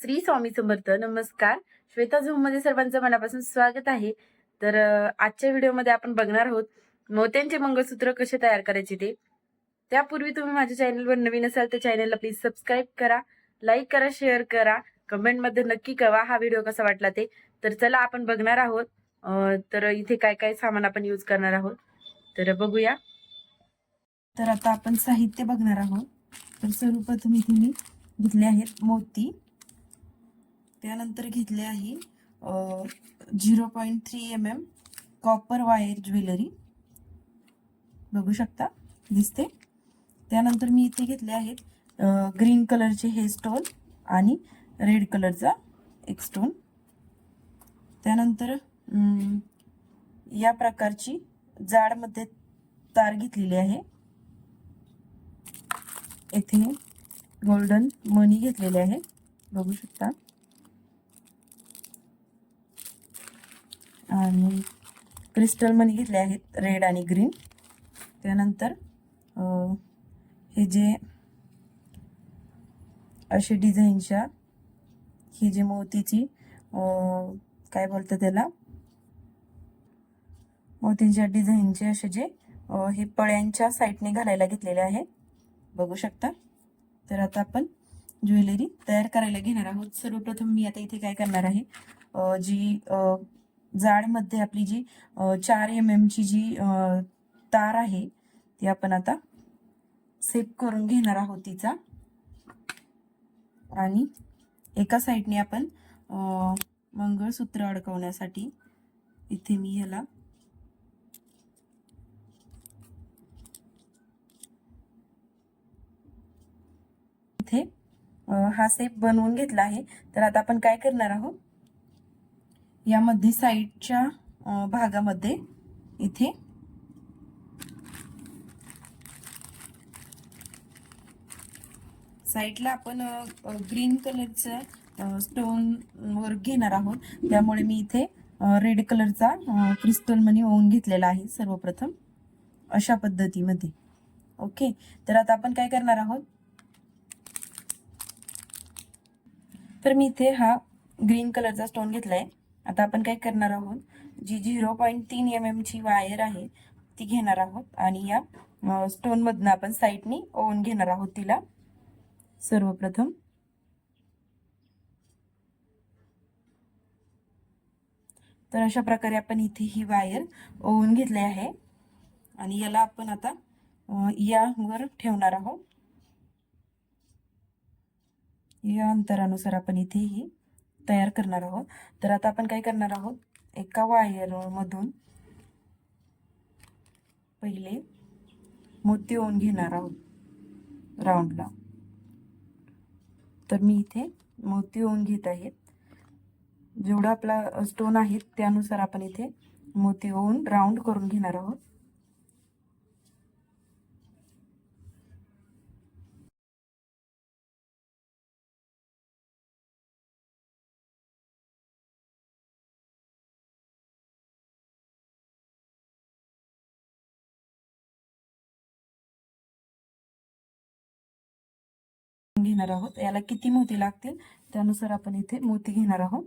श्री स्वामी समर्थ. नमस्कार. श्वेता झूममध्ये सर्वांचं मनापासून स्वागत आहे. तर आजच्या व्हिडिओमध्ये आपण बघणार आहोत मोत्यांचे मंगळसूत्र कसे तयार करायचे ते. त्यापूर्वी तुम्ही माझ्या चॅनलवर नवीन असाल तर चॅनलला प्लीज सबस्क्राईब करा लाईक करा शेअर करा कमेंटमध्ये नक्की कळवा हा व्हिडिओ कसा वाटला ते. तर चला आपण बघणार आहोत तर इथे काय काय सामान आपण यूज करणार आहोत. तर बघूया. तर आता आपण साहित्य बघणार आहोत. तर सर्वप्रथम इथे मी घेतले आहेत मोती. त्यानंतर घेतले आहे zero point three M M copper wire jewellery बघू शकता दिसते. त्यानंतर मी इथे घेतले आहेत ग्रीन कलरचे हे स्टोन आणि रेड कलरचा एक स्टोन त्यानंतर या प्रकारची जाडमध्ये तार घेतलेली आहे. येथे गोल्डन मनी घेतलेले आहे. बघू शकता. आणि क्रिस्टल मनी घेतले आहेत रेड आणि ग्रीन त्यानंतर हे जे असे डिझाईनच्या ही जी मोतीची काय बोलतं त्याला? मोतींच्या डिझाईनचे असे जे हे पळ्यांच्या साईडने घालायला घेतलेले आहे बघू शकता. तर आता आपण ज्वेलरी तयार करायला घेणार आहोत. सर्वप्रथम मी आता इथे काय करणार आहे? जी जाडमध्ये आपली जी चार एम एमची जी तार आहे ती आपण आता सेप करून घेणार आहोत तिचा. आणि एका साईडने आपण मंगळसूत्र अडकवण्यासाठी इथे मी ह्याला इथे हा सेप बनवून घेतला आहे. तर आता आपण काय करणार आहोत? यामध्ये साईडच्या भागामध्ये इथे साईडला आपण ग्रीन कलरचं स्टोन वर्क घेणार आहोत. त्यामुळे मी इथे रेड कलरचा क्रिस्टल मनी ओवून घेतलेला आहे सर्वप्रथम अशा पद्धतीमध्ये. ओके तर आता आपण काय करणार आहोत? तर मी इथे हा ग्रीन कलरचा स्टोन घेतला आहे आता आपण काय करणार आहोत? जी झिरो पॉईंट तीन एम एमची वायर आहे ती घेणार आहोत आणि या स्टोनमधनं आपण साईडनी ओवून घेणार आहोत तिला. सर्वप्रथम. तर अशा प्रकारे आपण इथे ही वायर ओवून घेतली आहे. आणि याला आपण आता यावर ठेवणार आहोत. या अंतरानुसार आपण इथे ही तयार करणार आहोत. तर आता आपण काय करणार आहोत? एका वायरमधून पहिले मोती ओन घेणार आहोत राऊंडला. तर मी इथे मोती ओन घेत आहेत जेवढा आपला स्टोन आहे त्यानुसार आपण इथे मोती ओवून राऊंड करून घेणार आहोत. घेणार आहोत. याला किती मोती लागतील? त्यानुसार आपण इथे मोती घेणार आहोत.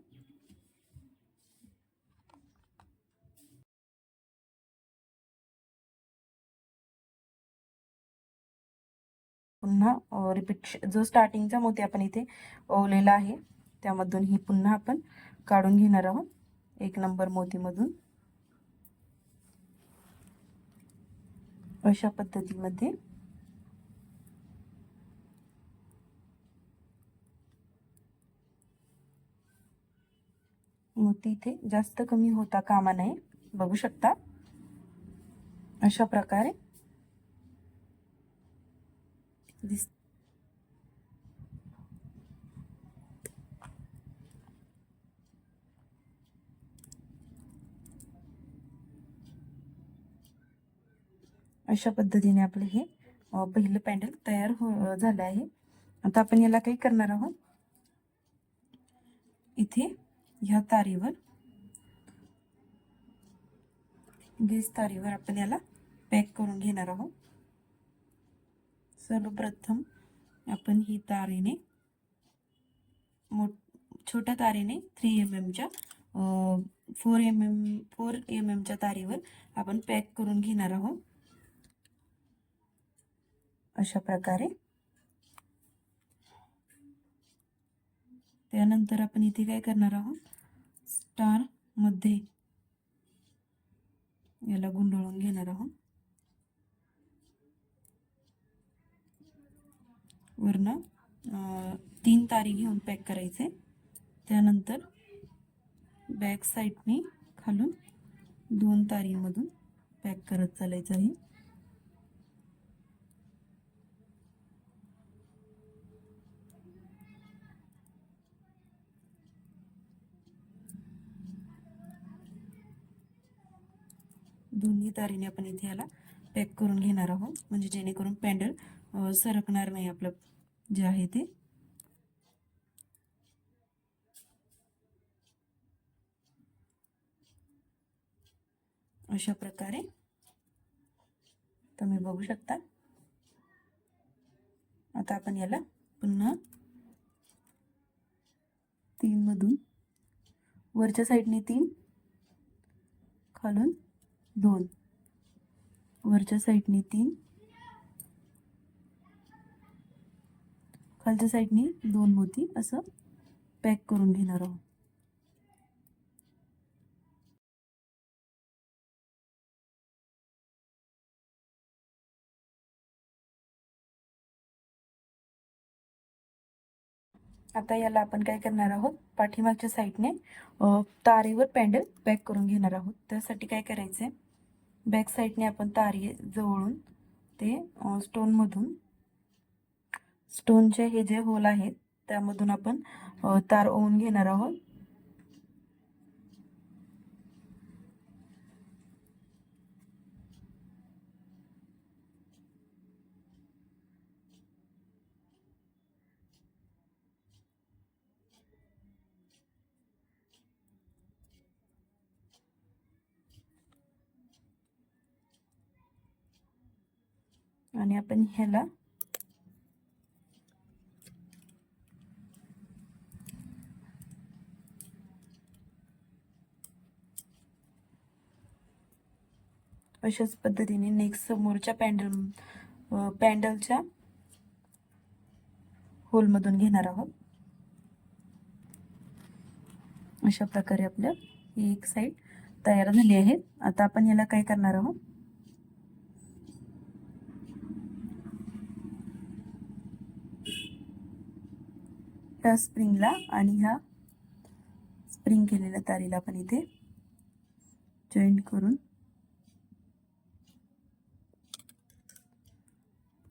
पुन्हा रिपीट जो स्टार्टिंगचा मोती आपण इथे ओवलेला आहे त्यामधून ही पुन्हा आपण काढून घेणार आहोत. एक नंबर मोतीमधून. अशा पद्धतीमध्ये मोती इथे जास्त कमी होता कामा नये. बघू शकता. अशा प्रकारे दिस अशा पद्धतीने आपले हे पहिलं पॅन्डल तयार हो झालं आहे. आता आपण याला काही करणार आहोत. इथे ह्या तारीवर. गेस तारीवर आपण याला पॅक करून घेणार आहोत. सर्वप्रथम आपण ही तारेने मोठ छोट्या तारेने थ्री एम एमच्या four M M four M एमच्या तारेवर आपण पॅक करून घेणार आहोत. अशा प्रकारे. त्यानंतर आपण इथे काय करणार आहोत? स्टारमध्ये. याला गुंडाळून घेणार आहोत. वरनं तीन तारी घेऊन पॅक करायचे. त्यानंतर बॅक साईडने खालून दोन तारीमधून पॅक करत चालायचं आहे. दोन्ही तारीने आपण इथे याला पॅक करून घेणार आहोत. म्हणजे जेणेकरून पॅन्डल सरकणार नाही आपलं जे आहे ते. अशा प्रकारे तुम्ही बघू शकता. आता आपण याला पुन्हा तीन मधून वरच्या साईडने तीन खालून दोन. वरच्या साईडनी तीन. खालच्या साईडने दोन मोती असं पॅक करून घेणार आहोत. आता याला आपण काय करणार आहोत? पाठीमागच्या साईडने तारेवर पॅन्डल पॅक करून घेणार आहोत. त्यासाठी काय करायचं आहे बॅक साईडने आपण तारी जवळून ते स्टोनमधून स्टोनचे हे जे होल आहेत त्यामधून आपण तार ओवून घेणार आहोत. आणि आपण ह्याला अशाच पद्धतीने नेक्स्ट समोरच्या पॅन्डल पॅन्डलच्या होलमधून घेणार आहोत. अशा प्रकारे आपलं ही एक साईड तयार झाली आहे आता आपण याला काय करणार आहोत? छोट्या स्प्रिंगला आणि ह्या स्प्रिंग केलेल्या तारीला आपण इथे जॉईंट करून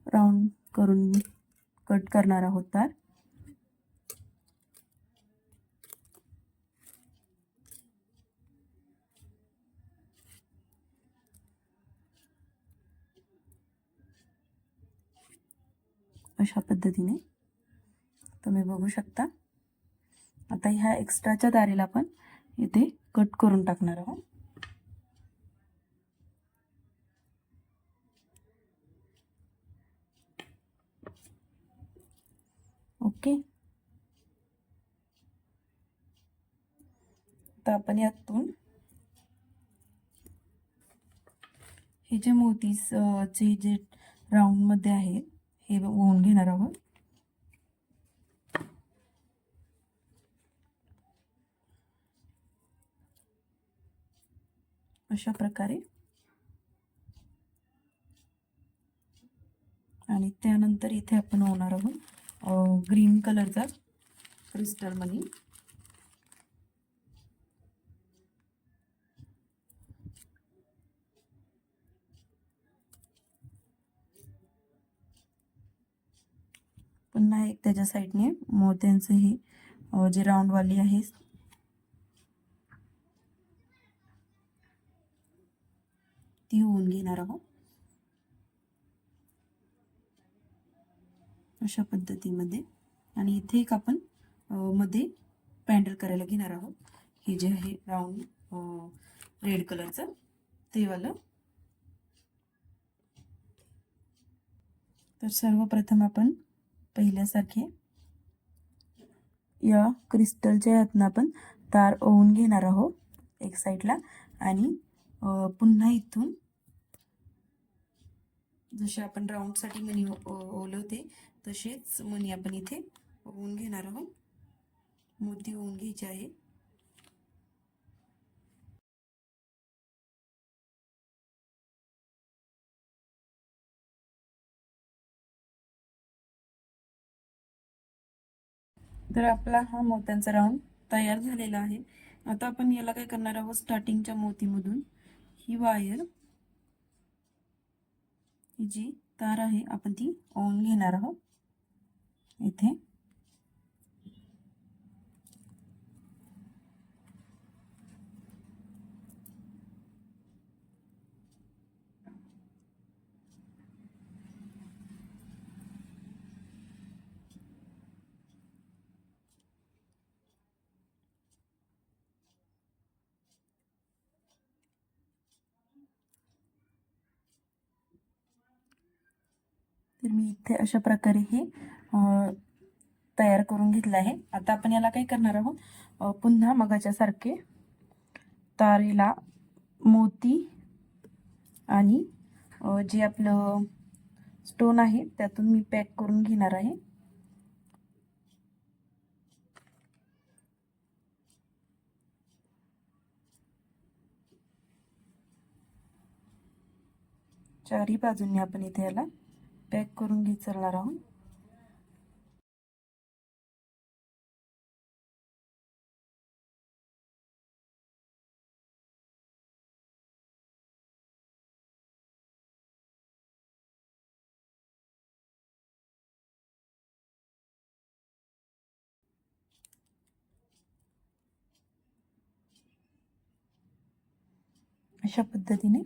राऊंड करून कट करणार आहोत तार. अशा पद्धतीने तुम्ही बघू शकता. आता ह्या एक्स्ट्राच्या दारीला आपण इथे कट करून टाकणार आहोत. ओके. आता आपण यातून हे जे मोतीस जे जे राऊंडमध्ये आहेत आहे हे ओवून घेणार आहोत. अशा प्रकारे. आणि त्यानंतर इथे आपण होणार आहोत ग्रीन कलरचा क्रिस्टल मनी. पुन्हा एक त्याच्या साईडने मोत्यांचं हे जे राऊंडवाली आहे घेणार आहोत. अशा पद्धतीमध्ये. आणि इथे एक आपण मध्ये पॅन्डल करायला घेणार आहोत. हे जे आहे राऊंड रेड कलरचं ते वालं. तर सर्वप्रथम आपण पहिल्यासारखे या क्रिस्टलच्या ह्यातनं आपण तार ओवून घेणार आहोत एक साईडला. आणि पुन्हा इथून जसे आपण राऊंडसाठी मणी ओलवते तसेच मणी आपण इथे ओवून घेणार आहोत. मोती ओवून घ्यायची आहे. तर आपला हा मोत्यांचा राऊंड तयार झालेला आहे. आता आपण याला काय करणार आहोत? स्टार्टिंगच्या मोतीमधून ही वायर ही जी तार आहे आपण ती ओवून घेणार आहोत. इथे. तर मी इथे अशा प्रकारे हे तयार करून घेतलं आहे. आता आपण याला काय करणार आहोत? पुन्हा मगाच्या सारखे तारेला मोती आणि जे आपलं स्टोन आहे त्यातून मी पॅक करून घेणार आहे. चारी बाजूंनी आपण इथे याला पॅक करून घेत चालणार आहोत अशा पद्धतीने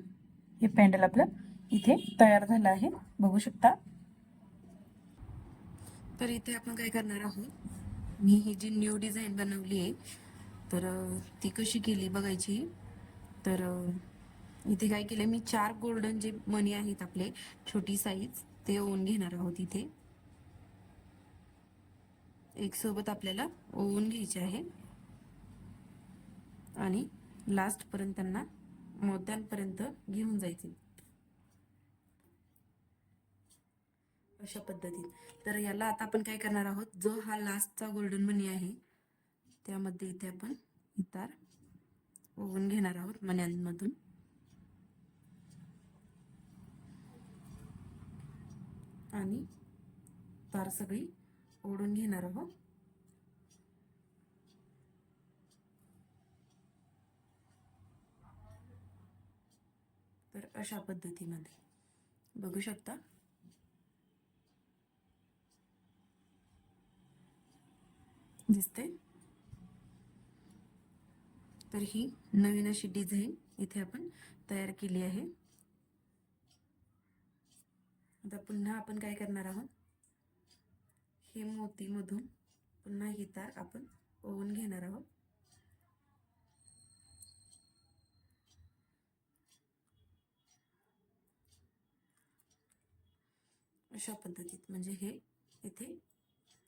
हे पॅन्डल आपलं इथे तयार झालं आहे. बघू शकता. तर इथे आपण काय करणार आहोत? मी ही जी न्यू डिझाईन बनवली आहे तर ती कशी केली बघायची? तर इथे काय केलं मी चार गोल्डन जे मणी आहेत आपले छोटी साईज ते ओवून घेणार आहोत इथे. एक सोबत आपल्याला ओवून घ्यायचे आहे. आणि लास्टपर्यंत त्यांना मोत्यांपर्यंत घेऊन जायचे. अशा पद्धतीत. तर याला आता आपण काय करणार आहोत? जो हा लास्टचा गोल्डन मनी आहे त्यामध्ये इथे आपण ही तार ओवून घेणार आहोत मण्यांमधून. आणि तार सगळी ओढून घेणार आहोत. तर अशा पद्धतीमध्ये. बघू शकता? दिसते. तर ही नवीन अशी डिझाईन इथे आपण तयार केली आहे. आता पुन्हा आपण काय करणार आहोत? हे मोतीमधून पुन्हा ही तार आपण ओवून घेणार आहोत. अशा पद्धतीत म्हणजे हे इथे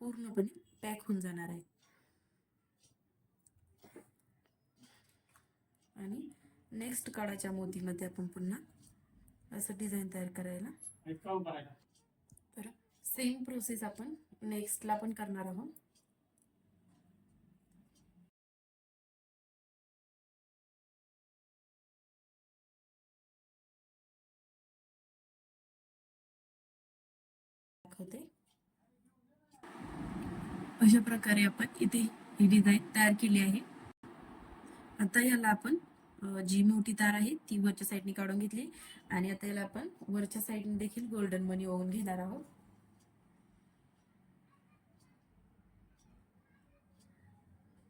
पूर्णपणे पॅक होऊन जाणार आहे आणि नेक्स्ट काळाच्या मोतीमध्ये आपण पुन्हा असं डिझाईन तयार करायला. तर सेम प्रोसेस आपण नेक्स्टला पण करणार आहोत. दाखवते. अशा प्रकारे आपण इथे ही डिझाईन तयार केली आहे. आता याला आपण जी मोठी तार आहे ती वरच्या साईडने काढून घेतली आणि आता याला आपण वरच्या साईडने देखील गोल्डन मनी ओवून घेणार आहोत.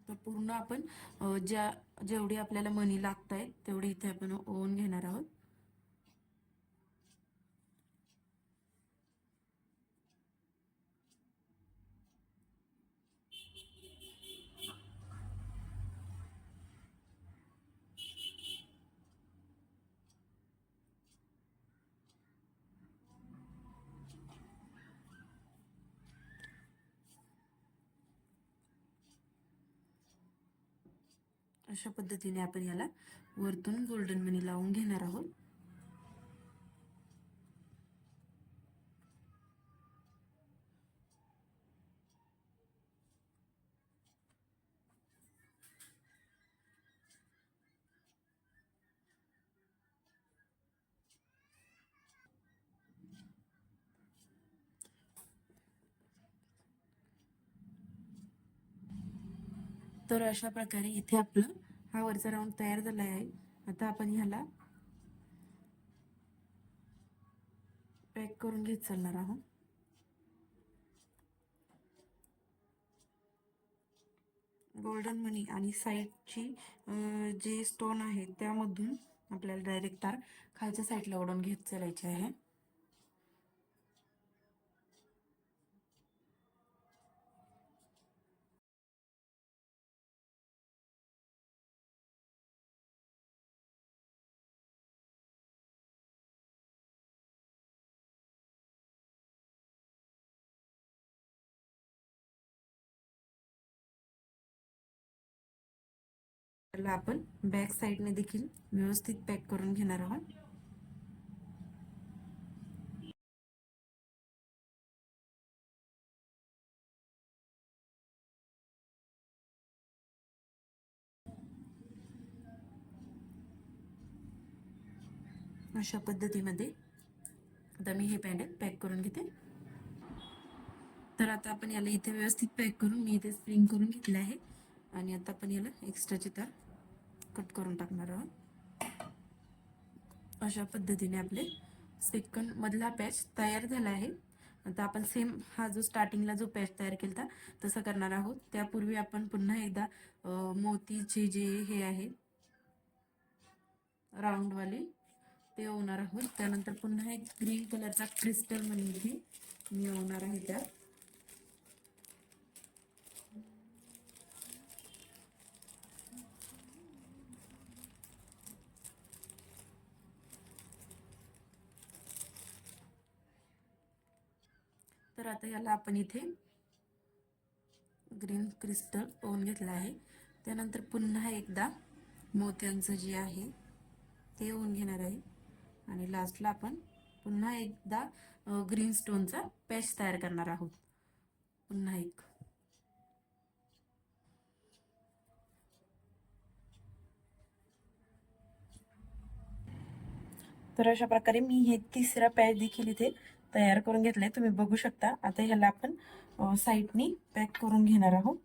तर पूर्ण आपण ज्या जेवढी आपल्याला मनी लागत आहेत तेवढी इथे आपण ओवून घेणार आहोत. अशा पद्धतीने आपण याला वरतून गोल्डन मनी लावून घेणार आहोत. तर अशा प्रकारे इथे आपलं हा वरचा राऊंड तयार झाला आहे आता आपण ह्याला पॅक करून घेत चालणार आहोत. गोल्डन मनी आणि साईडची जे स्टोन आहे त्यामधून आपल्याला डायरेक्ट तार खालच्या साईडला ओढून घेत चालायचे आहे. त्याला आपण बॅक साईडने देखील व्यवस्थित पॅक करून घेणार आहोत. अशा पद्धतीमध्ये आता मी हे पॅन्डल पॅक करून घेते. तर आता आपण याला इथे व्यवस्थित पॅक करून मी इथे स्प्रिंग करून घेतले आहे. आणि आता आपण याला एक्स्ट्राचे तार कट करून टाकणार आहोत. अशा पद्धतीने आपले सेकंड मधला पॅच तयार झाला आहे. आता आपण सेम हा जो स्टार्टिंगला जो पॅच तयार केला होता तसं करणार आहोत. त्यापूर्वी आपण पुन्हा एकदा मोतीचे जे हे आहे राऊंडवाले ते ओवणार आहोत. त्यानंतर पुन्हा एक ग्रीन कलरचा क्रिस्टल म्हणजे मी ओवणार आहे त्यात. तर आता याला आपण इथे ग्रीन क्रिस्टल ओन घेतलं आहे. त्यानंतर पुन्हा एकदा मोत्यांचं जे आहे ते ओन घेणार आहे. आणि लास्टला आपण पुन्हा एकदा ग्रीन स्टोनचा पॅच तयार करणार आहोत. पुन्हा एक. तर अशा प्रकारे मी हे तिसरा पॅच देखील इथे तयार करून घेतले तुम्ही बघू शकता. आता ह्याला आपण साईडनी पॅक करून घेणार आहोत.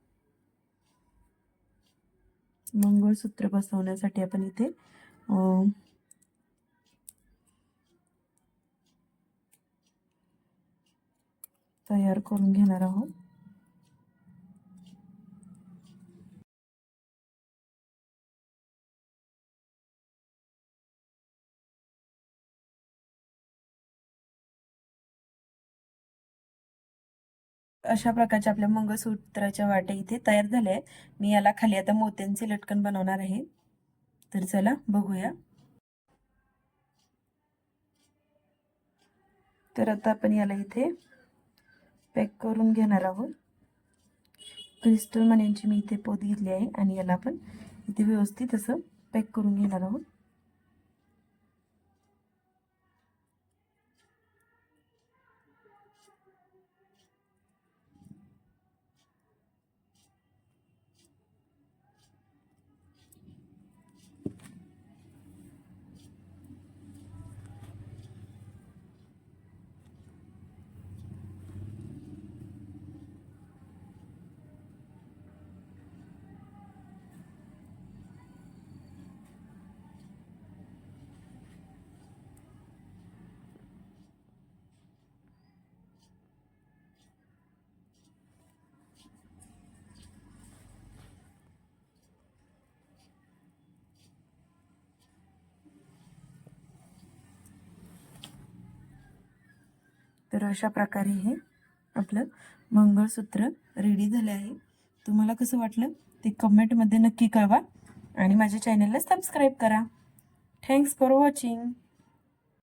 मंगळसूत्र बसवण्यासाठी आपण इथे तयार करून घेणार आहोत. अशा प्रकारच्या आपल्या मंगळसूत्राच्या वाटे इथे तयार झाल्या आहेत. मी याला खाली आता मोत्यांचे लटकन बनवणार आहे. तर चला बघूया. तर आता आपण याला इथे पॅक करून घेणार आहोत. क्रिस्टल मण्यांची मी इथे पोत घेतली आहे आणि याला आपण इथे व्यवस्थित असं पॅक करून घेणार आहोत. तर अशा प्रकारे हे आपलं मंगळसूत्र रेडी झालं आहे. तुम्हाला कसं वाटलं ते कमेंटमध्ये नक्की कळवा आणि माझ्या चॅनलला सबस्क्राईब करा. Thanks for watching